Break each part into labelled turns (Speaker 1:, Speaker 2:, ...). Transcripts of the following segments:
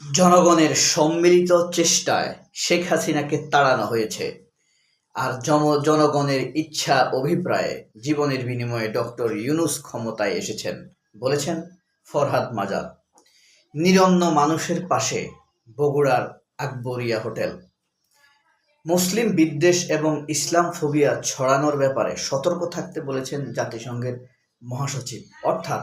Speaker 1: জনগণের সম্মিলিত চেষ্টায় শেখ হাসিনাকে তাড়ানো হয়েছে। আর জনগণের ইচ্ছা অভিপ্রায়ে জীবনের বিনিময়ে ডক্টর ইউনুস ক্ষমতায় এসেছেন, বলেছেন ফরহাদ মাজার নিরন্ন মানুষের পাশে বগুড়ার আকবরিয়া হোটেল। মুসলিম বিদ্বেষ এবং ইসলাম ফোবিয়া ছড়ানোর ব্যাপারে সতর্ক থাকতে বলেছেন জাতিসংঘের মহাসচিব। অর্থাৎ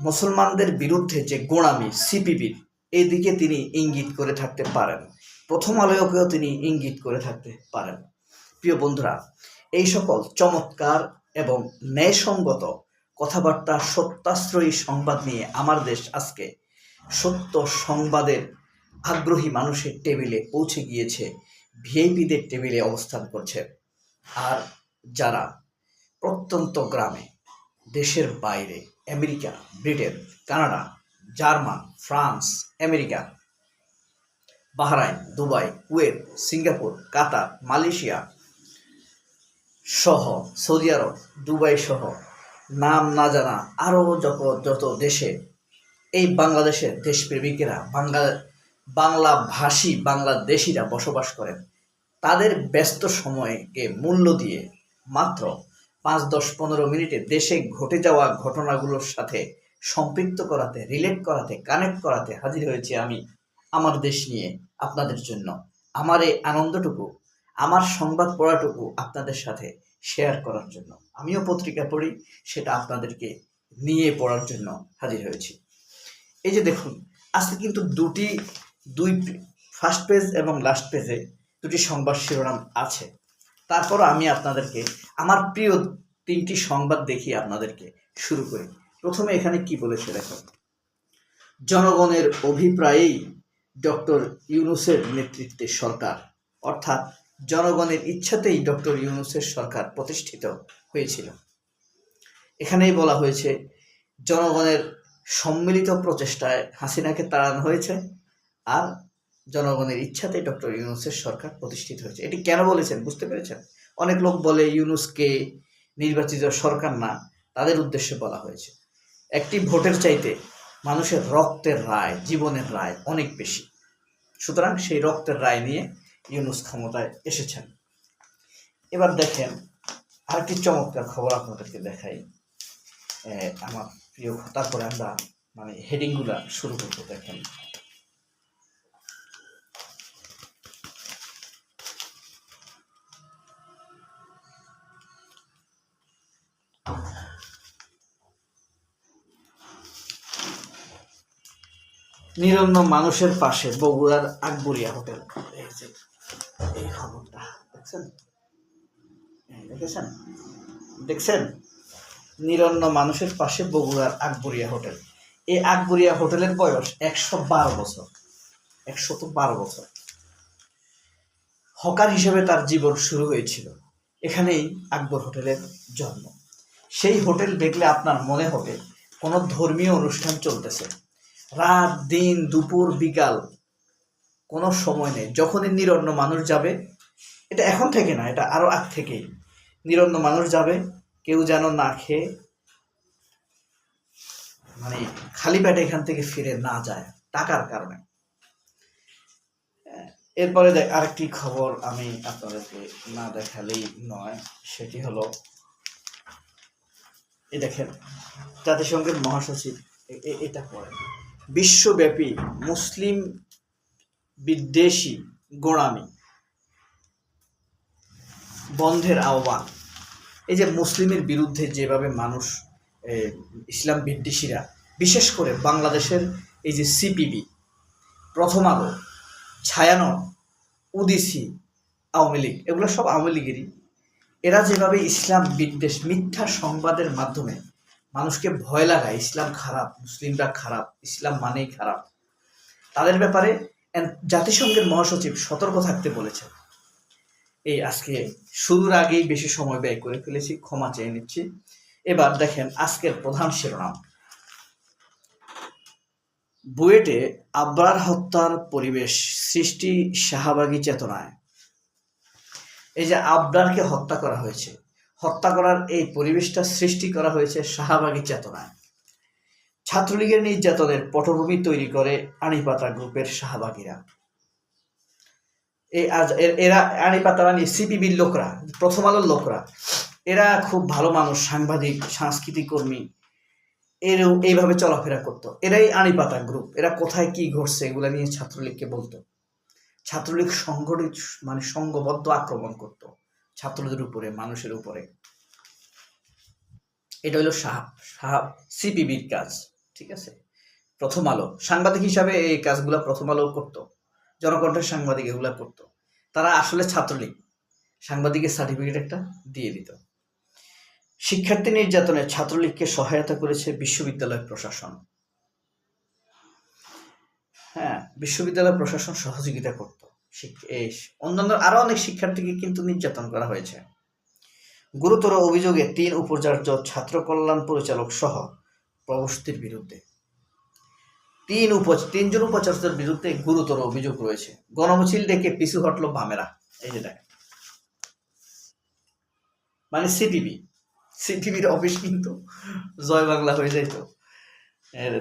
Speaker 1: মুসলমানদের বিরুদ্ধে যে গোঁড়ামি সিপিবির এদিকে তিনি ইঙ্গিত করে থাকতে পারেন। প্রথম আলোকেও তিনি ইঙ্গিত করে থাকতে পারেন। প্রিয় বন্ধুরা, এই সকল চমৎকার এবং ন্যায়সঙ্গত কথাবার্তা, সত্যাশ্রয়ী সংবাদ নিয়ে আমার দেশ আজকে সত্য সংবাদের আগ্রহী মানুষের টেবিলে পৌঁছে গিয়েছে, ভিআইপিদের টেবিলে অবস্থান করছে। আর যারা প্রত্যন্ত গ্রামে, দেশের বাইরে, America, Britain, Canada German, France, America, Bahrain, Dubai, Kuwait, Singapore, Qatar, Malaysia সহ সৌদি আরব, দুবাই সহ নাম না জানা আরও যত যত দেশে এই বাংলাদেশের দেশপ্রেমিকেরা, বাংলা বাংলা ভাষী বাংলাদেশিরা বসবাস করেন, তাদের ব্যস্ত সময়কে মূল্য দিয়ে মাত্র পাঁচ, দশ, পনেরো মিনিটে দেশে ঘটে যাওয়া ঘটনাগুলোর সাথে সম্পৃক্ত করাতে রিলেট করাতে কানেক্ট করাতে হাজির হয়েছি আমি আমার দেশ নিয়ে, আপনাদের জন্য। আমার এই আনন্দটুকু, আমার সংবাদ পড়াটুকু আপনাদের সাথে শেয়ার করার জন্য। আমিও পত্রিকা পড়ি, সেটা আপনাদেরকে নিয়ে পড়ার জন্য হাজির হয়েছি। এই যে দেখুন, আজকে কিন্তু দুটি, দুই ফার্স্ট পেজ এবং লাস্ট পেজে দুটি সংবাদ শিরোনাম আছে। তারপরও আমি আপনাদেরকে, আমার প্রিয় তিনটি সংবাদ দেখিয়ে আপনাদেরকে শুরু করি। প্রথমে এখানে কি বলেছে দেখো? জনগণের অভিপ্রায়েই ডক্টর ইউনুসের নেতৃত্বে সরকার, অর্থাৎ জনগণের ইচ্ছাতেই ডক্টর ইউনুসের সরকার প্রতিষ্ঠিত হয়েছিল। এখানেই বলা হয়েছে, জনগণের সম্মিলিত প্রচেষ্টায় হাসিনাকে তাড়ানো হয়েছে আর জনগণের ইচ্ছাতেই ডক্টর ইউনুসের সরকার প্রতিষ্ঠিত হয়েছে। এটি কেন বলেছেন বুঝতে পেরেছেন? অনেক লোক বলে ইউনুসকে নির্বাচিত সরকার না, তাদের উদ্দেশ্যে বলা হয়েছে। একটি ভোটের চাইতে মানুষের রক্তের রায়, জীবনের রায় অনেক বেশি। সুতরাং সেই রক্তের রায় নিয়ে ইউনুস ক্ষমতায় এসেছেন। এবার দেখেন, আরেকটি চমৎকার খবর আপনাদেরকে দেখাই। আমার প্রিয় তারপরে আমরা মানে হেডিংগুলা শুরু করতে দেখেন। নিরন্ন মানুষের পাশে বগুড়ার আকবরিয়া হোটেল। এই খবরটা, দেখছেন? দেখেছেন? দেখছেন? নিরন্ন মানুষের পাশে বগুড়ার আকবরিয়া হোটেল। এই আকবরিয়া হোটেলের বয়স একশো বারো বছর। একশো তো বারো বছর। হকার হিসেবে তার জীবন শুরু হয়েছিল। এখানেই আকবর হোটেলের জন্ম। সেই হোটেল দেখলে আপনার মনে হবে কোনো ধর্মীয় অনুষ্ঠান চলতেছে। রাত, দিন, দুপুর, বিকাল কোনো সময় নেই। যখনই নিরন্ন মানুষ যাবে, এটা এখন থেকে না, এটা আরও আগ থেকেই। নিরন্ন মানুষ যাবে, কেউ যেন না খেয়ে মানে খালি পেটে এখান থেকে ফিরে না যায়, টাকার কারণে। এরপরে দেখ- আরেকটি খবর আমি আপনাদেরকে না দেখালেই নয়, সেটি হলো, এই দেখেন, জাতিসংঘের মহাসচিব এটা পড়েন। বিশ্বব্যাপী মুসলিম বিদ্বেষী গোড়ামি। বন্ধের আহ্বান। এই যে মুসলিমের বিরুদ্ধে যেভাবে মানুষ ইসলাম বিদ্বেষীরা, বিশেষ করে বাংলাদেশের এই যে সিপিবি প্রথম আলো ছায়ানট উদিসি, আওয়ামী লীগ, এগুলো সব আওয়ামী লীগেরই। এরা যেভাবে ইসলাম বিদ্বেষ মিথ্যা সংবাদের মাধ্যমে মানুষকে ভয় লাগায় ইসলাম খারাপ, মুসলিমরা খারাপ, ইসলাম মানেই খারাপ। তাদের ব্যাপারে জাতিসংঘের মহাসচিব সতর্ক থাকতে বলেছেন। এই আজকে শুরুর আগেই বেশি সময় ব্যয় করে ফেলেছি, ক্ষমা চেয়ে নিচ্ছি। এবার দেখেন আজকের প্রধান শিরোনাম। বুয়েটে আবরার হত্যার পরিবেশ সৃষ্টি শাহবাগী চেতনায়। এই যে আবরারকে হত্যা করা হয়েছে হত্যা করার এই পরিবেশটা সৃষ্টি করা হয়েছে শাহবাগী চেতনায়। ছাত্রলীগের নির্যাতনের পটভূমি তৈরি করে আনিপাতা গ্রুপের শাহবাগীরা। এই আজ এর- আনিপাতা মানে সিপিবির লোকরা, প্রথম আলোর লোকরা। এরা খুব ভালো মানুষ, সাংবাদিক, সাংস্কৃতিক কর্মী। এর এইভাবে চলাফেরা করতো। এরাই আনিপাতা গ্রুপ। এরা কোথায় কি ঘটছে এগুলো নিয়ে ছাত্রলীগকে বলতো। ছাত্রলীগ সংগঠিত মানে সংঘবদ্ধ আক্রমণ করত। ছাত্রদের উপরে, মানুষের উপরে। এটা হলো সাহা সাহা, সিপিবির কাজ, ঠিক আছে? প্রথম আলো। সাংবাদিক হিসাবে এই কাজগুলো প্রথম আলো করতো। জনকণ্ঠের সাংবাদিক এগুলা করতো। তারা আসলে ছাত্রলীগ। সাংবাদিকের সার্টিফিকেট একটা দিয়ে দিত। শিক্ষার্থী নির্যাতনে ছাত্রলীগকে সহায়তা করেছে বিশ্ববিদ্যালয় প্রশাসন। হ্যাঁ বিশ্ববিদ্যালয় প্রশাসন সহযোগিতা করত। অন্যান্য আরও অনেক শিক্ষার্থীকে কিন্তু নির্যাতন করা হয়েছে। গুরুতর অভিযোগে তিন উপাচার্য ছাত্র কল্যাণ পরিচালক সহ প্রবস্তির বিরুদ্ধে। তিন উপ তিনজন উপাচার্যের বিরুদ্ধে গুরুতর অভিযোগ রয়েছে। গণমিছিল ডেকে পিছু হটলো বামেরা। এই যে দেখেন। মানে সিটিভি। সিটিভির অফিস কিন্তু জয় বাংলা হয়ে যাইতো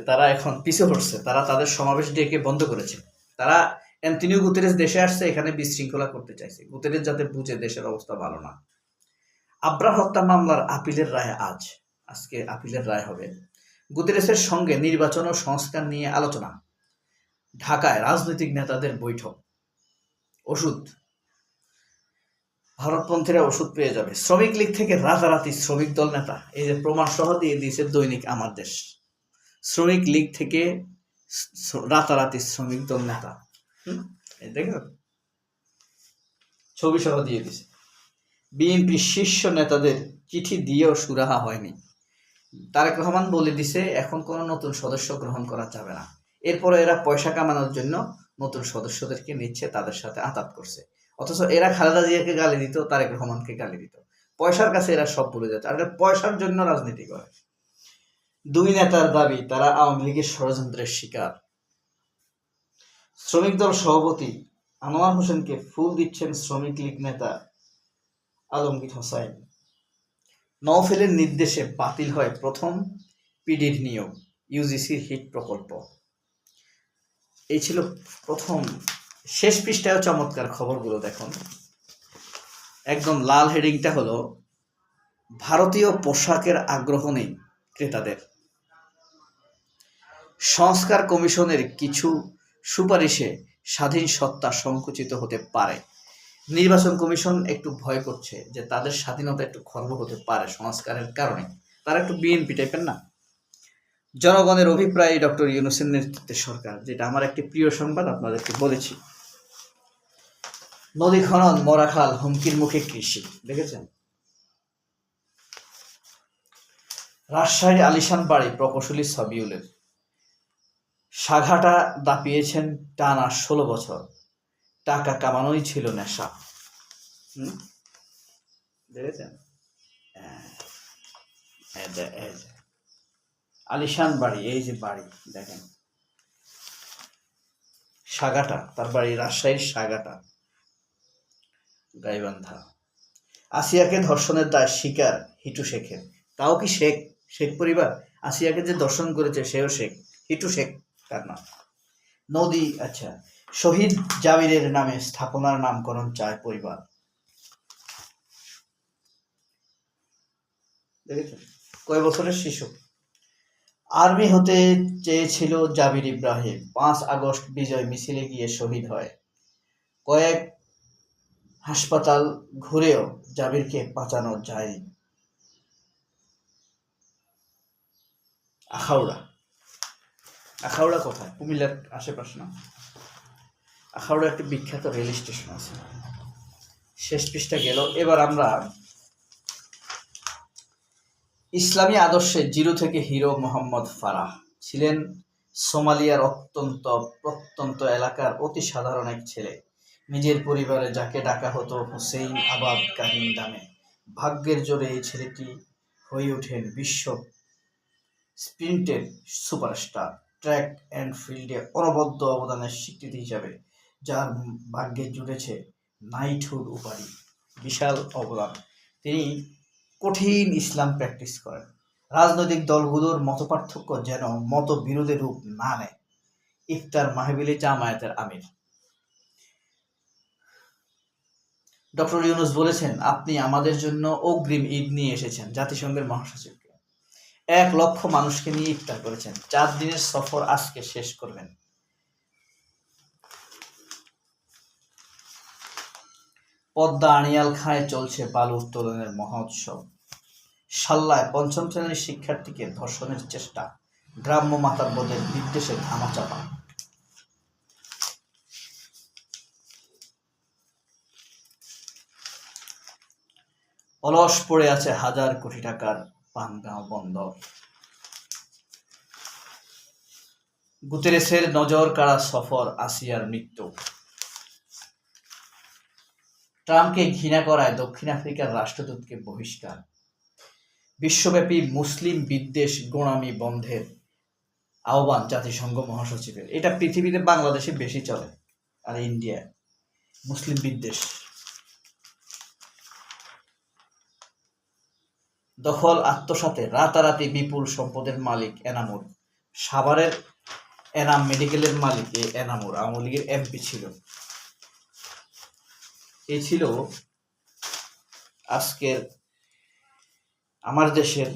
Speaker 1: তারা এখন পিছু হটছে। তারা তাদের সমাবেশ ডেকে বন্ধ করেছে। তারা অ্যান্টনিও গুতেরেস দেশে আসছে, এখানে বিশৃঙ্খলা করতে চাইছে। গুতেরেস যাতে বুঝে দেশের অবস্থা ভালো না। আব্রা হত্যা মামলার আপিলের রায় আজ। আজকে আপিলের রায় হবে। গুতেরেসের সঙ্গে নির্বাচন ও সংস্কার নিয়ে আলোচনা। ঢাকায় রাজনৈতিক নেতাদের বৈঠক। ওষুধ। ভারতপন্থীরা ওষুধ পেয়ে যাবে। শ্রমিক লীগ থেকে রাতারাতি শ্রমিক দল নেতা। এই যে প্রমাণ সহ দিয়ে দিয়েছে দৈনিক আমার দেশ। শ্রমিক লীগ থেকে রাতারাতি শ্রমিক দল নেতা। ছবি সহ দিয়ে দিছে। বিএনপি শীর্ষ নেতাদের চিঠি দিয়েও সুরাহা হয়নি। তারেক রহমান বলে দিছে, এখন কোনো নতুন সদস্য গ্রহণ করা যাবে না। এরপরে এরা পয়সা কামানোর জন্য নতুন সদস্যদেরকে নিচ্ছে, তাদের সাথে আতাত করছে। অথচ এরা খালেদা জিয়াকে গালি দিত, তারেক রহমানকে গালি দিত। পয়সার কাছে এরা সব ভুলে যাচ্ছে আর পয়সার জন্য রাজনীতি করে। দুই নেতার দাবি, তারা আওয়ামী লীগের ষড়যন্ত্রের শিকার। শ্রমিক দল সভাপতি আনোয়ার হোসেনকে ফুল দিচ্ছেন শ্রমিক লীগ নেতা আলমগীর হোসাইন। নওফেলের নির্দেশে বাতিল হয় প্রথম পিডির নিয়োগ ইউজিসির হিট প্রকল্প। এই ছিল প্রথম, শেষ পৃষ্ঠায় চমৎকার খবরগুলো দেখুন। একদম লাল হেডিংটা হলো, ভারতীয় পোশাকের আগ্রহ নেই ক্রেতাদের। সংস্কার কমিশনের কিছু সুপারিশে স্বাধীন সত্তা সংকুচিত হতে পারে। নির্বাচন কমিশন একটু ভয় করছে যে তাদের স্বাধীনতা একটু খর্ব হতে পারে সংস্কারের কারণে। তারা একটু বিএনপি টাইপের না। জনগণের অভিপ্রায় ডক্টর ইউনুসের নেতৃত্বের সরকার, যেটা আমার একটি প্রিয় সংবাদ, আপনাদেরকে বলেছি। নদী খনন মরাখাল হুমকির মুখে কৃষি, দেখেছেন? রাজশাহীর আলিশান বাড়ি প্রকৌশলী সবিউলের সাঘাটা দাপিয়েছেন টানা ষোলো বছর। টাকা কামানোই ছিল নেশা? দেখেছেন? হ্যাঁ। আলিশান বাড়ি, এই যে বাড়ি, দেখেন। সাগাটা তার বাড়ি রাজশাহীর সাগাটা গাইবান্ধা। আসিয়াকে ধর্ষণের দায় শিকার হিটু শেখের। তাও কি শেখ? শেখ পরিবার? আসিয়াকে যে দর্শন করেছে সেও শেখ, হিটু শেখ। তার নাম। নদী আচ্ছা। শহীদ জাবিরের নামে স্থাপনার নামকরণ চায় পরিবার। কয় বছরের শিশু? আর্মি হতে চেয়েছিল জাবির ইব্রাহিম। পাঁচ আগস্ট বিজয় মিছিলে গিয়ে শহীদ হয়। কয়েক হাসপাতাল ঘুরেও জাবিরকে বাঁচানো যায়নি। আখাউড়া। আখাউড়া কোথায়? কুমিল্লার আশেপাশে না। আখাউড়া একটি বিখ্যাত রেল স্টেশন আছে। শেষ পৃষ্ঠা গেল। এবার আমরা ইসলামী আদর্শে জিরো থেকে হিরো মোহাম্মদ ফারাহ ছিলেন সোমালিয়ার অত্যন্ত প্রত্যন্ত এলাকার অতি সাধারণ এক ছেলে। নিজের পরিবারে যাকে ডাকা হতো হুসেইন আবাদ কাহিম নামে। ভাগ্যের জোরে এই ছেলেটি হয়ে ওঠেন বিশ্ব স্প্রিন্টের সুপারস্টার। ট্র্যাক অ্যান্ড ফিল্ডে অনবদ্য অবদানের স্বীকৃতি হিসাবে, যার ভাগ্যে জুড়েছে নাইটহুড উপাধি। বিশাল অবদান। তিনি কঠিন ইসলাম প্র্যাকটিস করেন। রাজনৈতিক দলগুলোর মতপার্থক্য যেন মত বিরোধী রূপ না নেয়। ইফতার মাহবিলি জামায়াতের আমির। ডক্টর ইউনুস বলেছেন, আপনি আমাদের জন্য অগ্রিম ঈদ নিয়ে এসেছেন। জাতিসংঘের মহাসচিবকে এক লক্ষ মানুষকে নিয়ে ইফতার করেছেন। চার দিনের সফর আজকে শেষ করবেন। পদ্মা আড়িয়াল খায় চলছে বালু উত্তোলনের মহোৎসব। সাল্লায় পঞ্চম শ্রেণির শিক্ষার্থীকে ধর্ষণের চেষ্টা। গ্রাম্য মাতার মাতাব্বদের বিদ্বেষে ধামাচাপা। অলস পড়ে আছে হাজার কোটি টাকার পানগাঁও বন্দর গুতেরেসের নজর কাড়া সফর আসিয়ার মৃত্যু। ট্রাম্পকে ঘৃণা করায় দক্ষিণ আফ্রিকার রাষ্ট্রদূতকে বহিষ্কার। বিশ্বব্যাপী মুসলিম বিদ্বেষ গোড়ামি বন্ধের আহ্বান জাতিসংঘ মহাসচিবের। এটা পৃথিবীতে বাংলাদেশে বেশি চলে আর ইন্ডিয়া মুসলিম বিদ্বেষ। দখল, আত্মসাতে, রাতারাতি বিপুল সম্পদের মালিক এনামুর। সাভারের এনাম মেডিকেলের মালিক এই এনামুর, আওয়ামী লীগের এমপি ছিল। এই ছিল আজকের আমার দেশের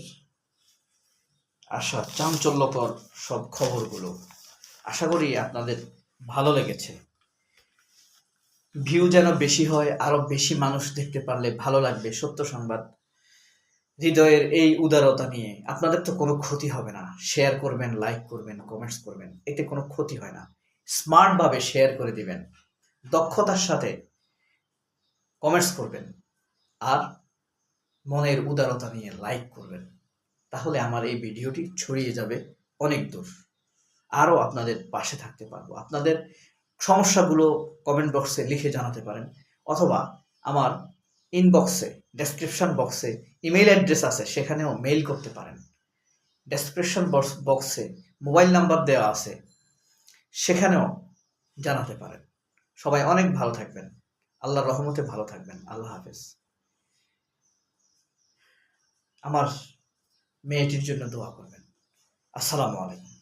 Speaker 1: আসা চাঞ্চল্যকর সব খবরগুলো। আশা করি আপনাদের ভালো লেগেছে। ভিউ যেন বেশি হয়, আরও বেশি মানুষ দেখতে পারলে ভালো লাগবে। সত্য সংবাদ হৃদয়ের এই উদারতা নিয়ে। আপনাদের তো কোনো ক্ষতি হবে না। শেয়ার করবেন লাইক করবেন কমেন্টস করবেন। এতে কোনো ক্ষতি হয় না। স্মার্টভাবে শেয়ার করে দিবেন। দক্ষতার সাথে কমেন্টস করবেন। আর মনের উদারতা নিয়ে লাইক করবেন। তাহলে আমার এই ভিডিওটি ছড়িয়ে যাবে অনেক দূর। আরও আপনাদের পাশে থাকতে পারব। আপনাদের সমস্যাগুলো কমেন্ট বক্সে লিখে জানাতে পারেন। অথবা আমার ইনবক্সে ডেসক্রিপশন বক্সে ইমেল অ্যাড্রেস আছে, সেখানেও মেইল করতে পারেন। ডেসক্রিপশন বক্সে মোবাইল নাম্বার দেওয়া আছে, সেখানেও জানাতে পারেন। সবাই অনেক ভালো থাকবেন। আল্লাহ রহমতে ভালো থাকবেন। আল্লাহ হাফেজ। আমার মেয়েটির জন্য দোয়া করবেন। আসসালামু আলাইকুম।